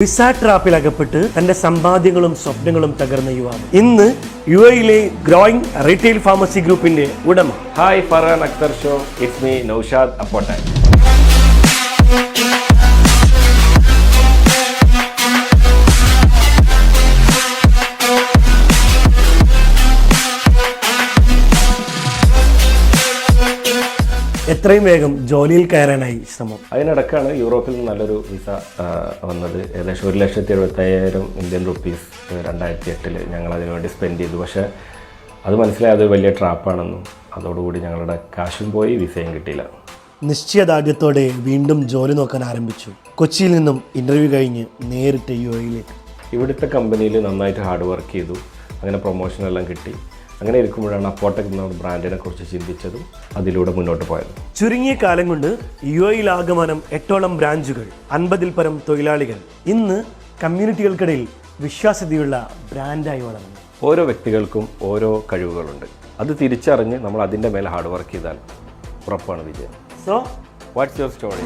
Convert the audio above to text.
Visa ട്രാപ്പിൽ അകപ്പെട്ട് തന്റെ സമ്പാദ്യങ്ങളും സ്വപ്നങ്ങളും തകർന്ന യുവാവ്. ഇന്ന് യു എയിലെ ഗ്രോയിങ് റീറ്റെയിൽ ഫാർമസി ഗ്രൂപ്പിന്റെ ഉടമ. Hi Farhan Akhtar show it's me Naushad അപ്പോട്ടാൻ എത്രയും വേഗം ജോലിയിൽ കയറാനായി ശ്രമം. അതിനിടക്കാണ് യൂറോപ്പിൽ നിന്ന് നല്ലൊരു വിസ വന്നത്. ഏകദേശം ഒരു ലക്ഷത്തി എഴുപത്തയ്യായിരം ഇന്ത്യൻ റുപ്പീസ് രണ്ടായിരത്തി എട്ടിൽ ഞങ്ങൾ അതിനുവേണ്ടി സ്പെൻഡ് ചെയ്തു. പക്ഷേ അത് മനസ്സിലായത് വലിയ ട്രാപ്പാണെന്നും അതോടുകൂടി ഞങ്ങളുടെ കാശും പോയി വിസയും കിട്ടിയില്ല. നിശ്ചയദാർഢ്യത്തോടെ വീണ്ടും ജോലി നോക്കാൻ ആരംഭിച്ചു. കൊച്ചിയിൽ നിന്നും ഇന്റർവ്യൂ കഴിഞ്ഞ് നേരിട്ട് യു എയിലേക്ക് ഇവിടുത്തെ കമ്പനിയിൽ നന്നായിട്ട് ഹാർഡ് വർക്ക് ചെയ്തു. അങ്ങനെ പ്രൊമോഷൻ എല്ലാം കിട്ടി. അങ്ങനെ ഇരിക്കുമ്പോഴാണ് അപ്പോട്ടക് എന്ന ബ്രാൻഡിനെ കുറിച്ച് ചിന്തിച്ചതും അതിലൂടെ മുന്നോട്ട് പോയത്. ചുരുങ്ങിയ കാലം കൊണ്ട് യു എയിൽ ആഗമനം എട്ടോളം ബ്രാഞ്ചുകൾ അൻപതിൽ പരം തൊഴിലാളികൾ ഇന്ന് കമ്മ്യൂണിറ്റികൾക്കിടയിൽ വിശ്വാസ്യതയുള്ള ബ്രാൻഡായി വളർന്നു. ഓരോ വ്യക്തികൾക്കും ഓരോ കഴിവുകളുണ്ട്. അത് തിരിച്ചറിഞ്ഞ് നമ്മൾ അതിന്റെ മേലെ ഹാർഡ് വർക്ക് ചെയ്താൽ ഉറപ്പാണ് വിജയം. So what's your story